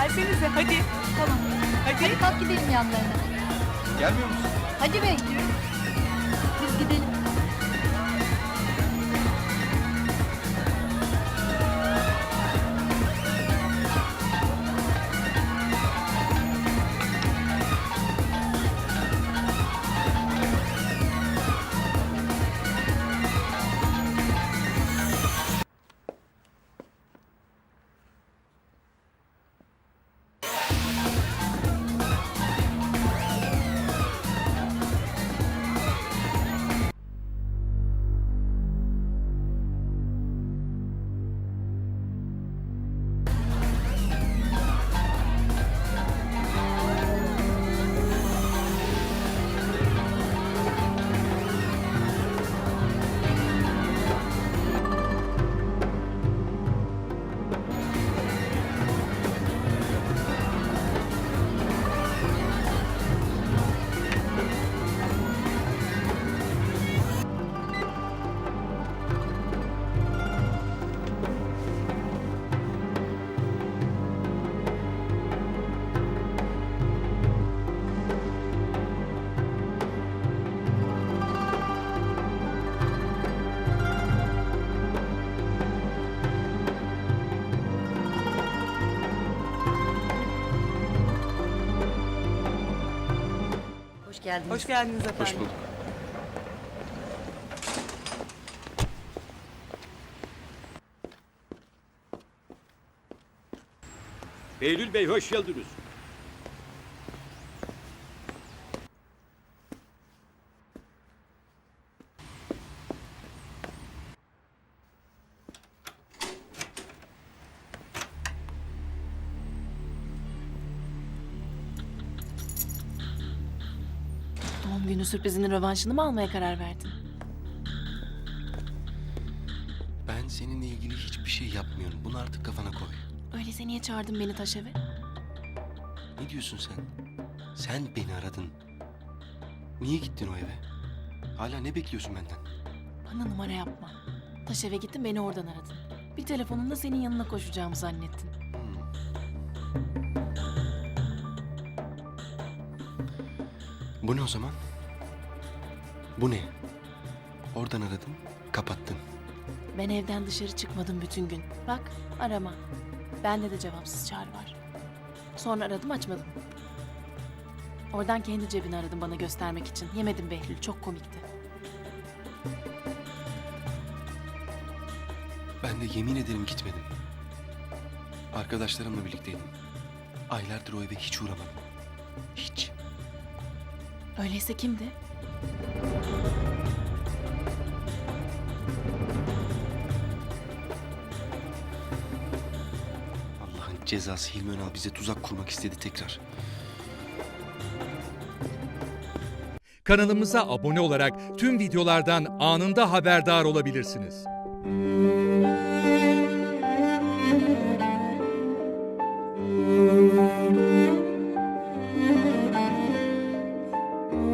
Gelsenize hadi. Tamam. Hadi. Hadi kalk gidelim yanlarına. Gelmiyor musun? Hadi bey. Biz gidelim. Hoş geldiniz. Hoş geldiniz efendim. Hoş bulduk. Behlül Bey hoş geldiniz. Günü sürprizinin rövanşını mı almaya karar verdin? Ben seninle ilgili hiçbir şey yapmıyorum. Bunu artık kafana koy. Öyleyse niye çağırdın beni taş eve? Ne diyorsun sen? Sen beni aradın. Niye gittin o eve? Hala ne bekliyorsun benden? Bana numara yapma. Taş eve gittin beni oradan aradın. Bir telefonunda senin yanına koşacağımı zannettin. Hmm. Bu ne o zaman? Bu ne? Oradan aradın, kapattın. Ben evden dışarı çıkmadım bütün gün. Bak arama. Bende de cevapsız çağrı var. Sonra aradım açmadım. Oradan kendi cebini aradım bana göstermek için. Yemedim Behlül çok komikti. Ben de yemin ederim gitmedim. Arkadaşlarımla birlikteydim. Aylardır o eve hiç uğramadım. Hiç. Öyleyse kimdi? Allah'ın cezası Hilmi Önal bize tuzak kurmak istedi tekrar. Kanalımıza abone olarak tüm videolardan anında haberdar olabilirsiniz.